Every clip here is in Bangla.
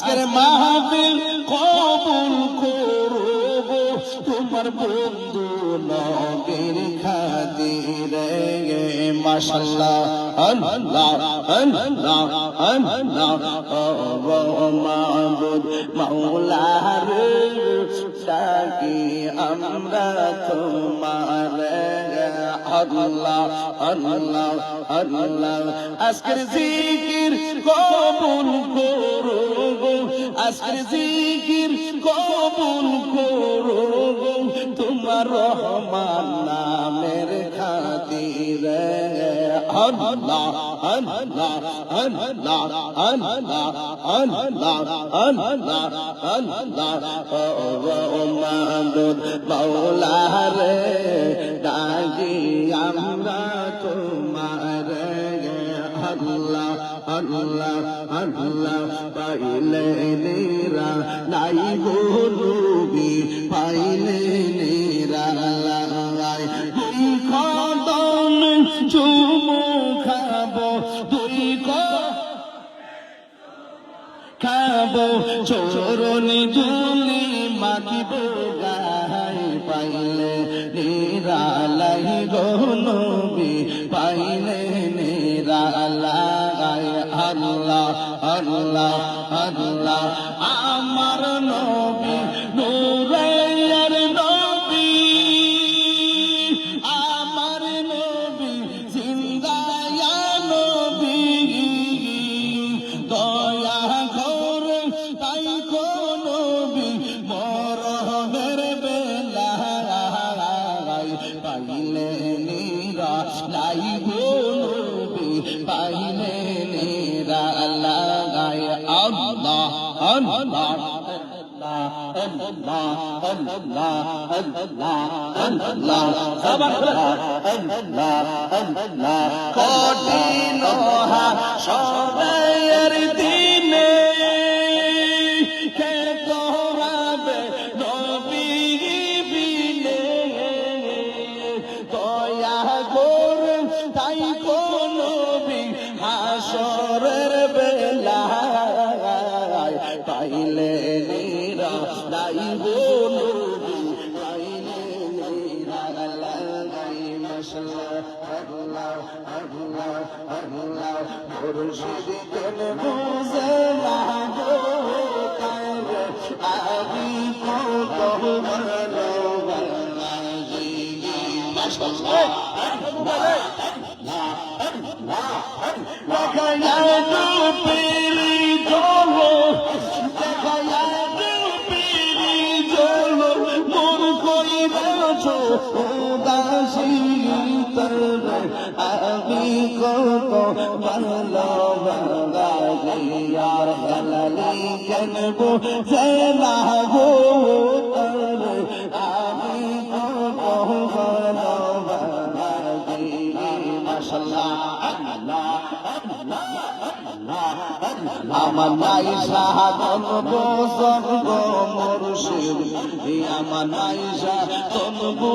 আজকের মাহফিল কবুল করব। তোমার বন্ধু নবীর খাতিরে মাশাআল্লাহ আল্লাহ আল্লাহ আল্লাহ। ও মাবুদ মাওলা রে ডাকি আমরা তোমার আল্লাহ আল্লাহ আল্লাহ। আজকের জিকির কবুল করব, আজকের জিকির কবুল করব। তোমার রহমান নামের খাতিরে। আল্লাহ আল্লাহ আল্লাহ আল্লাহ আল্লাহ আল্লাহ আল্লাহ ও মাদুদ মাওলা রে ডাকি আমরা তোমার আল্লাহ আল্লাহ আল্লাহ পাইলে নেরা নাই বলবি পাইলে আল্লাহ কঠিন সবাইয়ের দিনে কে নবী বিনে। দয়া কর তাই কোন হাসরের বেলা পাইলে আমি কত ভালো বাঙালি আর হেলালি কেন বুঝে না গো? আমার নাই সাহায্য গোসন গো মুর্শিদ। আমার নাই সাহায্য গো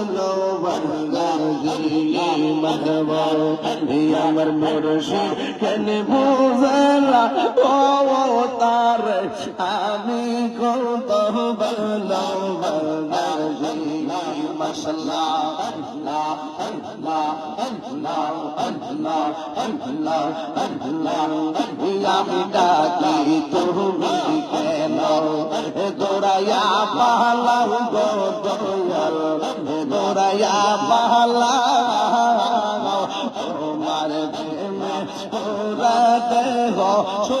আমার মুরশি কেন বুঝলা ও তার আমি কত ভালো মাসাল্লাহ আল্লাহ আল্লাহ আল্লাহ আল্লাহ আল্লাহ আল্লাহ আমি ডাকি তুমি কেন? দৌড়াইয়া পালাও গো দৌড়াইয়া পালাও 好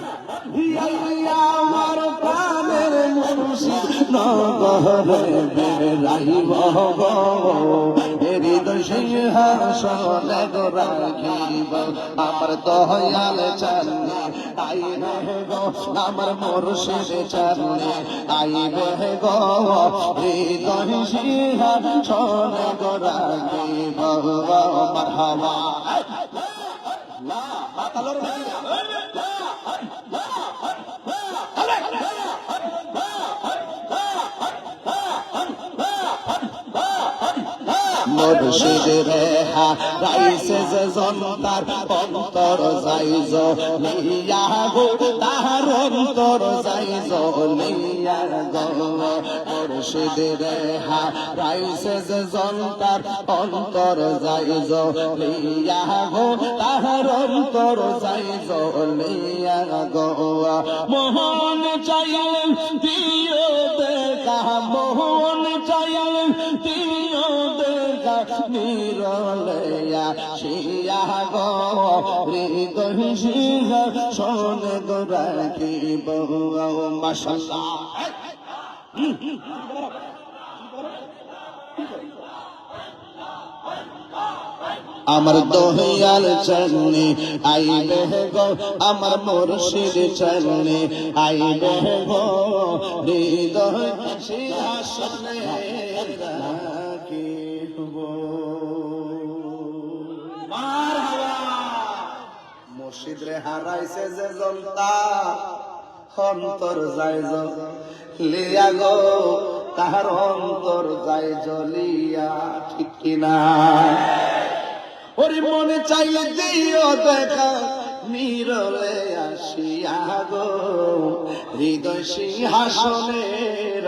আমার প্রাণের মুর্শিদ নগরে বেড়াইব হৃদয় সিংহাসনে রাখিব দয়াল চান্দি আইবে গো আমার মুর্শিদ চান্দি আইবে গো হৃদয় সিংহাসনে রাখিব মারহাবা না মাতালোর মুর্শিদ রেহা রাইসে যে জনতার অন্তর যাইজ লিয়া গো, তাহার অন্তর যাইজ লিয়া গো। মুর্শিদ রেহা রাইসে যে জনতার অন্তর যাইজ লিয়া গো, তাহার অন্তর যাইজ লিয়া গো। মোহন চাইলেন দিও দেখা মোহন দিও দেখা নিরলয়া শিয়া গো, হৃদয় সিংহ শোন গো রাখিব মাশাল্লাহ। আমার দহিয়াল চলনি আইবে গো, আমার মুর্শিদ চলনি আইবে গো, হৃদয় সিংহাসনে রাখিব মুর্শিদ হারাইছে যে জনতা অন্তর যায় লিয়া গো, তাহার অন্তর যায় জলিয়া ঠিক কিনা? ওরে মনে চাইলে দিও দেখা নীরবে আসিয়া গো, হৃদয় সিংহাসনে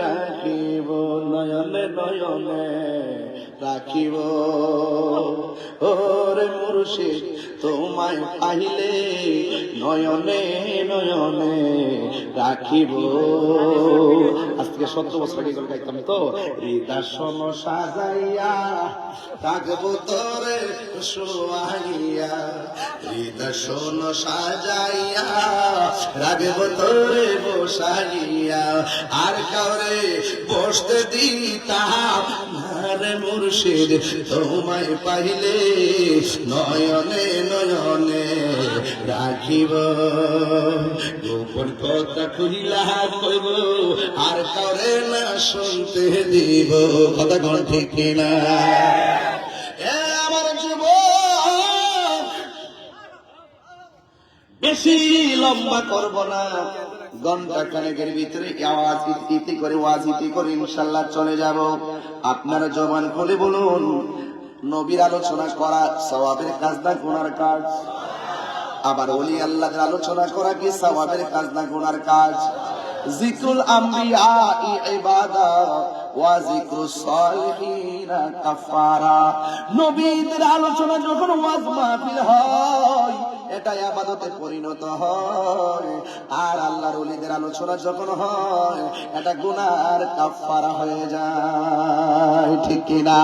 রাখিব নয়নে নয়নে। রাখিব ওরে মুর্শিদ, তোমায় পাইলে নয়নে নয়নে রাখিব আজ থেকে সত্তর বছর আগে এগুলো গাইতাম তো। হৃদাসন সাজাইয়া থাকব তোরে শোয়াইয়া। হৃদাসন সাজাইয়া রাখব তোরে বসাইয়া। আর কাউরে বসতে দিতাম আরে মুর্শিদ তোমায় পাইলে নয়নে নয়নে রাখিব। গোপন কথা খুলিলা কইব আর কাউরে না শুনতে দিব। কথা কোন ঠিক না বেশি লম্বা করব না। ঘণ্টা খানেকের ভিতরে আওয়াজ ইতি- করে, ওয়াজ ইতি করে ইনশাল্লাহ চলে যাব। আপনারা জবান খুলে বলুন, নবীর আলোচনা করা স্বভাবের কাজ না গুনার কাজ? আবার ওলি আল্লাহর আলোচনা করা কি সবাবের কাজ না গুনার কাজ? জিতুল আম্বিয়া ইবাদা নবীদের আলোচনা যখন ওয়াজ মাহফিল হয়, এটাই আবাদতে পরিণত হয়। আর আল্লাহর ওলিদের আলোচনা যখন হয়, এটা গুনার কাফারা হয়ে যায়। ঠিক কিনা?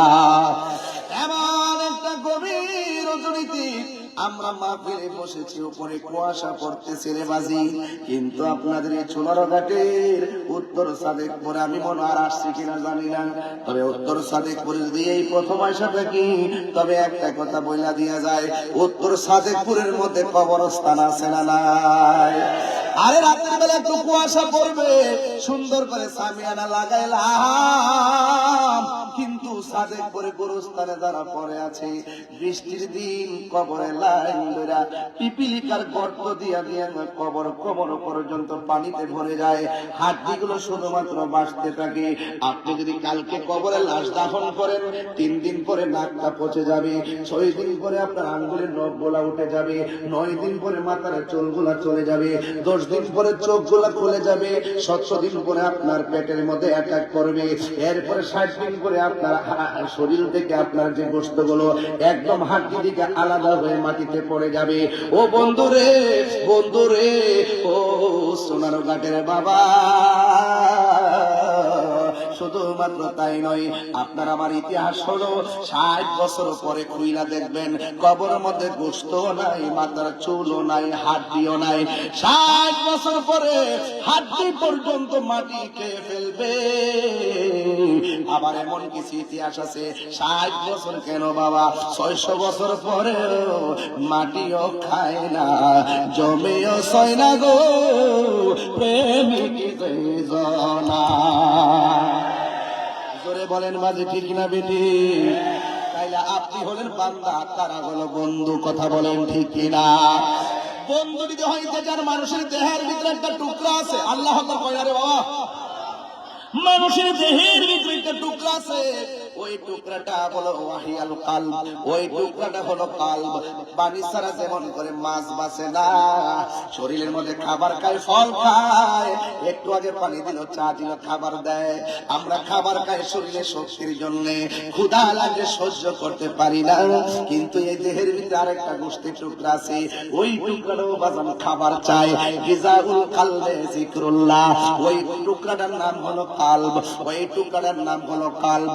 আমরা মাহফিলে বসেছি, উপরে কুয়াশা পড়তেছে রে বাজি। কিন্তু আপনাদের এই চুনার ঘাটের উত্তর সাদেকপুরে আমি মনে আর আসছি কিনা জানি না। তবে উত্তর সাদেকপুরে যদি এই প্রথম আসা থাকি, তবে একটা কথা বইলা দিয়া যায়, উত্তর সাদেকপুরের মধ্যে কবরস্থান আছে না নাই? আরে রাতের বেলা একটু কুয়াশা পড়বে, সুন্দর করে সামিয়ানা লাগাইলাম। কিন্তু সাদে করে গোরস্থানে যারা পড়ে আছে, বৃষ্টির দিন কবরে লাইন ধরা, পিপিলিকার গর্ত দিয়া দিয়া কবর কবর পর্যন্ত পানিতে ভরে যায়। হাড্ডিগুলো শুধুমাত্র বাঁচতে থাকে। আপনি যদি কালকে কবরে লাশ দাফন করেন, তিন দিন পরে নাকটা পচে যাবে, ছয় দিন পরে আপনার আঙ্গুলের নখ গোলা উঠে যাবে, নয় দিন পরে মাথার চুলগুলা চলে যাবে, দশ দিন পরে চোখগুলা খুলে যাবে, সতেরো দিন পরে আপনার পেটের মধ্যে অ্যাটাক করবে। এরপরে ষাট দিন পরে আপনার শরীর থেকে আপনার যে বস্তুগুলো একদম হাড্ডি দিকে আলাদা হয়ে মাটিতে পড়ে যাবে। ও বন্ধু রে বন্ধু রে ও সোনার ঘাটের বাবা। শুধুমাত্র তাই নয়, আপনার আমার ইতিহাস হলো ষাট বছর পরে খুইলা দেখবেন কবর মধ্যে গোস্ত নাই, মাথার চুলও নাই, হাড্ডিও নাই। ষাট বছর পরে হাড্ডি পর্যন্ত মাটি খেয়ে ফেলবে। আবার এমন কিছু ইতিহাস আছে, ষাট বছর কেন বাবা? ছয়শো বছর পরেও মাটিও খায় না, জমেও ছয় না গো, প্রেমিক জনা। জোরে বলেন, মাঝে ঠিক না বেটি? তাইলে আপনি হলেন বান্দা, তারা হলো বন্ধু, কথা বলেন ঠিক কিনা? বন্ধু যদি হয় যার মানুষের দেহের ভিতরে একটা টুকরা আছে আল্লাহ কয়ারে বাবা। মানুষের দেহের ভিতরে একটা টুকরা আছে। ওই টুকরাটা হলো ওয়াহিয়াল কালব। ওই টুকরাটা হলো কালব। পানি ছাড়া যেমন করে মাছ বাসে না, শরীরের মধ্যে খাবার খায়, ফল খায়। একটু আগে পানি দিল, চা দিল, খাবার দেয়। আমরা খাবার খাই শরীরে শক্তির জন্য। ক্ষুধা লাগে, সহ্য করতে পারি না। কিন্তু এই দেহের ভিতরে আরেকটা গোষ্ঠী টুকরা আছে। ওই টুকরাটাও বাজান খাবার চায়। গিজাউল কালবে জিক্রুল্লাহ। ওই টুকরাটার নাম হলো কালব। ওই টুকারের নাম হলো কালব।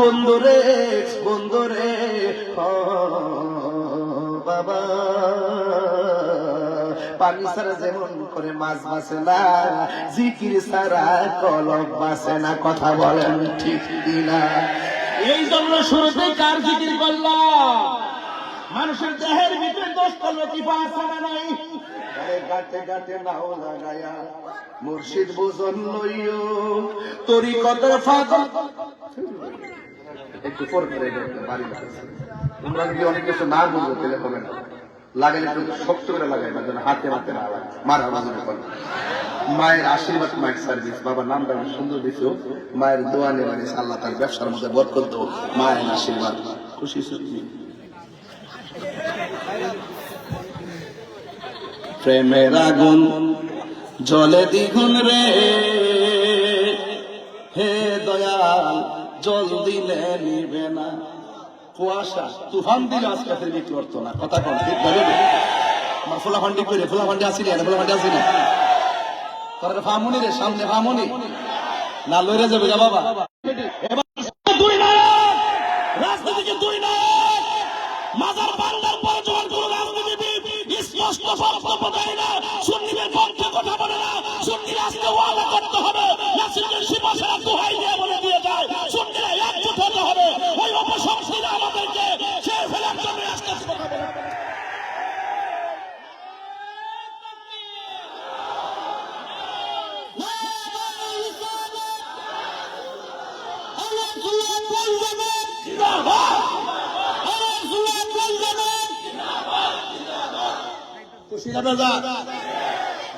বন্ধুরে বন্ধুরে বাবা। পানি যেমন করে মাছ বাসে না, জিকির ছাড়া কলম বাসে না, কথা বলেন ঠিক কিনা? এই জন্য শুরুতে কার জিকির করলাম? মানুষের দেহের ভিতরে দোষ করল কি পাওয়া নাই মুর্শিদ বুঝন লইও তোরি কতর ফাগল একটু পর করে তোমরা যদি অনেক কিছু না বুঝো, তাহলে হবে না। লাগালে একটু শক্ত করে লাগাই, না যেন হাতে হাতে না মারা মায়ের আশীর্বাদ, মায়ের সার্ভিস বাবার নামটা সুন্দর দিছো মায়ের দোয়া মানে আল্লাহ তার ব্যবসার মধ্যে বরকত মায়ের আশীর্বাদ। খুশি খুশি প্রেমের আগুন, জলে দ্বিগুণ রে। হে দয়াল জল দিলে নিবে না। কুয়াশা, তুফান দিলে আজকে বিক্রি করতো না। কথা কন, ঠিক আমার ফোলা ফান্ডি করে ফোলা ফান্ডি আসিনি না ফোলা ফান্ডি আসিনি? তোর ফামুনি রে, সামনে ফামুনি না লইরে যাবে যা বাবা। বক্তব্য দেয় না সুন্নিদের পক্ষে কথা বলে না। সুন্দর আজকে ওয়াদা করতে হবে। নাসিরুদ্দিন শিবাসেরা দোহাই দিয়ে যায় সুন্নিরা একজোট হতে হবে ওই অপশক্তিরা আমাদেরকে ছেড়ে ফেলার জন্য আজকে কথা বলে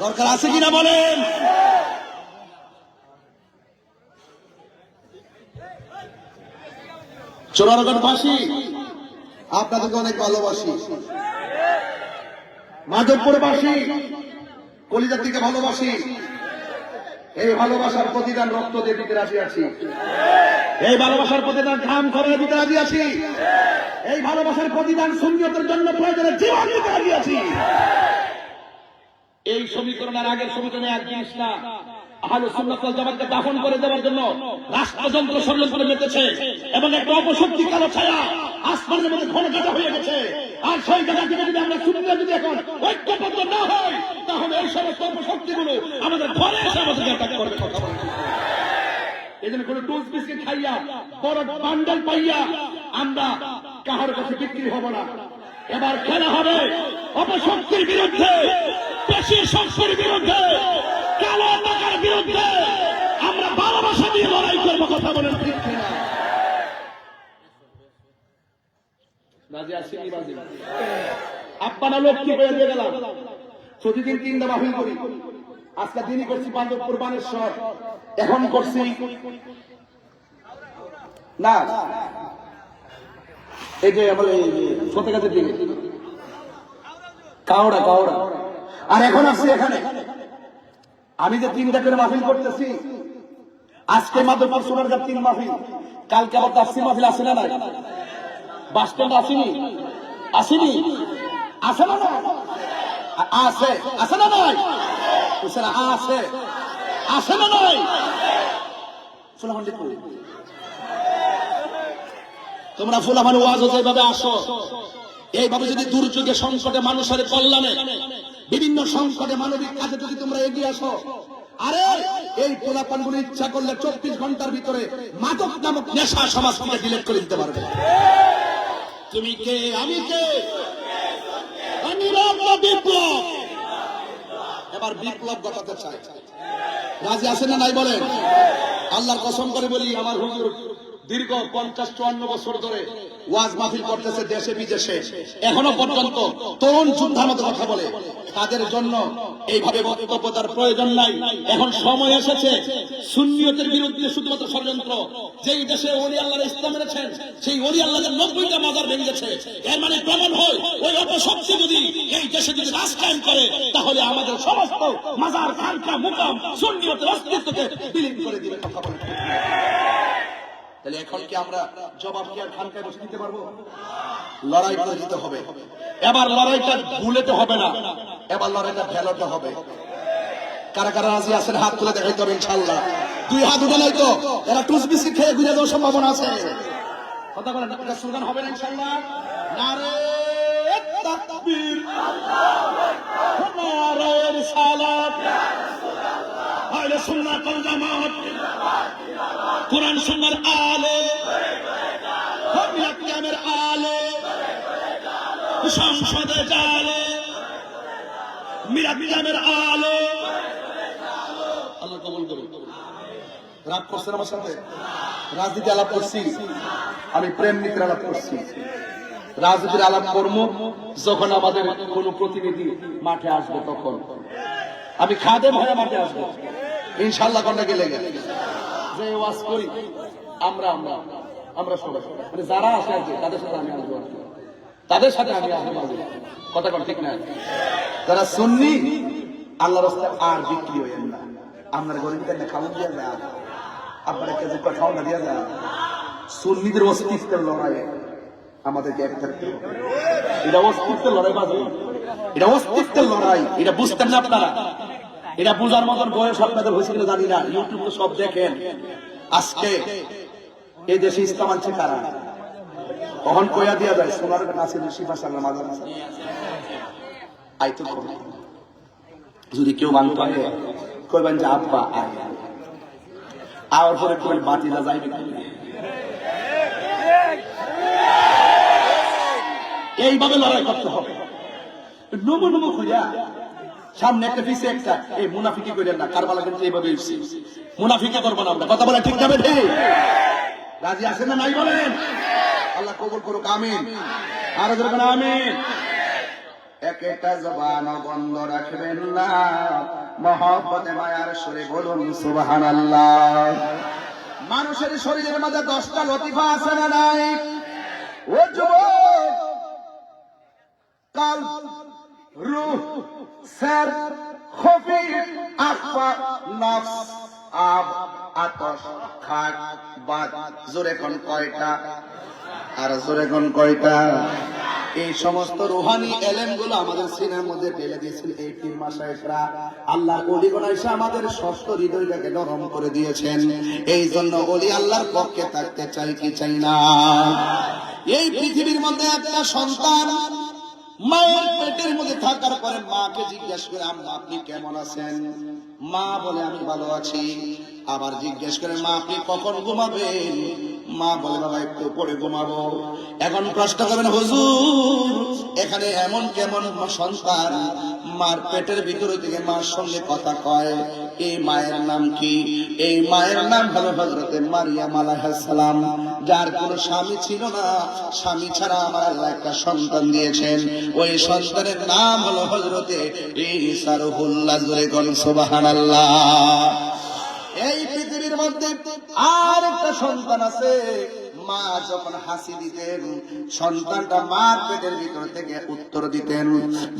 দরকার আছে কিনা বলেন? চোরারগঞ্জবাসী আপনাদেরকে অনেক ভালোবাসি। মাধবপুরবাসী, কলিজার থেকে ভালোবাসি। এই ভালোবাসার প্রতিদান রক্ত দিয়ে দিতে রাজি আছি। এই ভালোবাসার প্রতিদান ঘাম খরচ দিতে রাজি আছি। এই ভালোবাসার প্রতিদান সুন্নিয়তের জন্য প্রয়োজনে জীবন দিতে রাজি আছি। এই সমীকরণের আগের সমীকরণে এক জিনিস না দাফন করে দেওয়ার জন্য রাষ্ট্রযন্ত্র ষড়যন্ত্র মেতেছে এবং একটা অপশক্তি কালো ছায়া আসমানের মধ্যে ঘন কাটা হয়ে গেছে। আর সেই জায়গা থেকে যদি আমরা যদি এখন ঐক্যবদ্ধ না হয় তাহলে এই সমস্ত আমাদের ঘরে এসে আমাদেরকে অ্যাটাক করবে। এই জন্য কোনো বিস্কিট খাইয়া বড় বান্ডেল পাইয়া আমরা কাহার কাছে বিক্রি হব না। এবার খেলা হবে অপশক্তির বিরুদ্ধে পেশি শক্তির বিরুদ্ধে, কালো টাকার বিরুদ্ধে। আমরা ভালোবাসা দিয়ে লড়াই করব, কথা বলেন হয়ে দিয়ে গেলাম? প্রতিদিন করি। আজকে দিনই করছি বান্দবপুর বানেশ্বর। এখন করছি না এই যে আমার এই সতে গাছের দিকে কাওড়া কাওড়া। আর এখন আসছি এখানে। আমি যে তিনটা করে মাহফিল করতেছি আজকে মাধ্যমে সোনার গাছ তিন মাহফিল কালকে আবার তাফসি মাহফিল আসে না নাই? বাস স্ট্যান্ড আসেনি? আসেনি? আসে না না আছে। আছে না নাই? না, আছে। আছে না নাই? দেখো তোমরা ফুলামান ওয়াজ এইভাবে আসো, এইভাবে যদি দুর্যোগে সংকটে মানুষের কল্যাণে, বিভিন্ন সংকটে মানবিক কাজে যদি তোমরা এগিয়ে আসো, আরে এই পোলাপানগুলো ইচ্ছা করলে চব্বিশ ঘণ্টার ভিতরে মাদক নামক নেশা সমাজ থেকে ডিলেট করে দিতে পারবে। তুমি কে? আমি কে? বিপ্লব। এবার বিপ্লব ঘটাতে চাই। রাজি আছে না নাই বলেন? আল্লাহর কসম করে বলি, আমার হুজুর দীর্ঘ পঞ্চাশ চুয়ান্ন বছর ধরে ওয়াজ মাহফিল করতেছে দেশে, বিদেশে। এখনও পর্যন্ত তরুণ যোদ্ধার মতো কথা বলে। তাদের জন্য এইভাবে বক্তব্য তার প্রয়োজন নাই। এখন সময় এসেছে সুন্নিয়তের বিরুদ্ধে শুধুমাত্র ষড়যন্ত্র। যেই দেশে ওলি আল্লাহ ইসলাম এনেছেন, সেই ওলি আল্লাহের নব্বইটা মাজার গেছে এর মানে প্রমাণ হয়, ওই অপশক্তি যদি এই দেশে যদি রাজ কায়েম করে, তাহলে আমাদের সমস্ত মাজার খানকা, মুকাম, সুন্নিয়তের অস্তিত্বকে বিলীন করে দিবে কথা বলে। তাহলে এখন কি আমরা জবাব কি আর খানকায় বসে দিতে পারব? লড়াই করে দিতে হবে। এবার লড়াইটা ভুলেতে হবে না। এবার লড়াইটা ভেলোতে হবে। কারা কারা রাজি আছেন? হাত তুলে দেখাইতে হবে ইনশাল্লাহ দুই হাত উঠে নাই তো? এরা টুস বিস্কিট খেয়ে ঘুরে দেওয়ার সম্ভাবনা আছে। কথা বলেন এটা স্লোগান হবে না ইনশাল্লাহ নারে তাকবীর। আল্লাহু আকবার নারে রিসালাত আহলে সুন্নাত ওয়াল জামাত। সুন্নাহর আলো। কিয়ামের আলো। সংসদে জালো। আলো। আল্লাহ কবুল করুন। রাগ করছেন আমার সাথে? রাজনীতি আলাপ করছি। আমি প্রেম নীতির আলাপ করছি। রাজনীতির আলাপ কর্ম যখন আমাদের কোন প্রতিনিধি মাঠে আসবে তখন। আমি খাদে ভয়ে মাঠে আসব। ইনশাল্লাহ কন্যা গেলে গেলে যে ওয়াজ করি, আমরা আমরা আমরা সবাই। মানে যারা আসে আর তাদের সাথে আমি আসব তাদের সাথে আমি আসব কথা কন, ঠিক না? যারা সুন্নি আল্লাহ রাস্তায় আর বিক্রি হয়ে না। আপনার গরিবকে একটা খাওয়ান দিয়া যায়? আপনার কেজি খাওয়ান দিয়া যায়? সুন্নিদের অস্তিত্বের লড়াই আমাদেরকে এক থাকতে এটা অস্তিত্বের লড়াই, বাজে। এটা অস্তিত্বের লড়াই। এটা বুঝতেন না আপনারা। এটা বুঝার মতন বয়স আপনাদের হয়েছে কিনা জানি না। ইউটিউবে সব দেখেন। আজকে এই দেশে ইসলাম আনছে কারা? কখন কইয়া দিয়া যায়, সোনার আছে। আইতো যদি কেউ মানতে পারে কইবেন যে, আব্বা, আয়। আওয়ার পরে কই বাতিলা যাইবে এইভাবে লড়াই করতে হবে। নমো নমো খুঁজা সামনে একটা পিছে একটা। এই মুনাফিকি করেন না, কারবালা কিন্তু এইভাবে এসেছি মুনাফিকে করব না আমরা। কথা বলে ঠিক যাবে ঠিক রাজি আছেন না নাই বলেন? আল্লাহ কবুল করুক, আমিন। আর যখন আমিন। এক একটা জবান বন্ধ রাখবেন না। মহব্বতে, মায়ার সুরে বলুন, সুবহানাল্লাহ। মানুষের শরীরের মধ্যে দশটা লতিফা আছে না নাই? ও যুবক! কাল রুহ স্যার খফি আফা নফস, আব আতস খাট বাদ জোরে কোন কয়টা? আর জোরে কোন কয়টা? এই সমস্ত রুহানি এলেমগুলো আমাদের সিনের মধ্যে ঢেলে দিয়েছেন এই পীর মাসায়েকরা আল্লাহর অলিগণ এসে আমাদের ষষ্ঠ হৃদয়টাকে নরম করে দিয়েছেন। এই জন্য অলি আল্লাহর পক্ষে থাকতে চাই কি চাই না? এই পৃথিবীর মধ্যে একটা সন্তান থাকার পরে মাকে জিজ্ঞেস করে, আম্মা, আপনি কেমন আছেন? মা বলে, আমি ভালো আছি। আবার জিজ্ঞেস করে, মা, আপনি কখন ঘুমাবেন? মা বলে, বাবা, একটু পরে ঘুমাবো। এখন প্রশ্ন করবেন, হুজুর, এখানে এমন কেমন সন্তান? মার পেটের ভিতরে থেকে মার সঙ্গে কথা কয়। এই মায়ের নাম কি? এই মায়ের নাম হলো হজরতে মারিয়াম আলাইহাসালাম যার কোনো স্বামী ছিল না। স্বামী ছাড়া আমার আল্লাহ একটা সন্তান দিয়েছেন। ওই সন্তানের নাম হলো হজরতে ঈসা রুহুল্লাহ জোরে সুবহানাল্লাহ। এই পৃথিবীর মধ্যে আর একটা সন্তান আছে। মা যখন হাসি দিতেন, সন্তানটা মার পেটের ভিতর থেকে উত্তর দিতেন।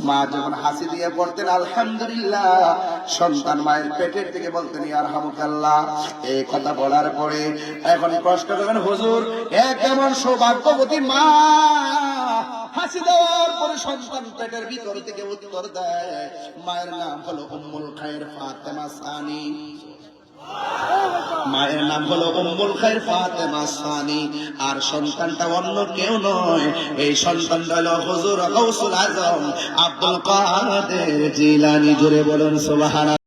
মা যখন হাসি দিয়ে পড়তেন, আলহামদুলিল্লাহ। সন্তান মায়ের পেটের থেকে বলতেন আর হামুকাল্লাহ এই কথা বলার পরে এখন প্রশ্ন করবেন হুজুর, এ কেমন সৌভাগ্যবতী মা? হাসি দেওয়ার পরে সন্তান পেটের ভিতর থেকে উত্তর দেয়, মায়ের নাম হলো উম্মুল খায়ের ফাতেমা সানি। মায়ের নাম হলো উম্মুল খায়ের ফাতেমা সানি। আর সন্তানটা অন্য কেউ নয়। এই সন্তানটা হলো হুজুর গৌসুল আজম আব্দুল কাদের জিলানি। জুড়ে বলুন, সুবহানাল্লাহ।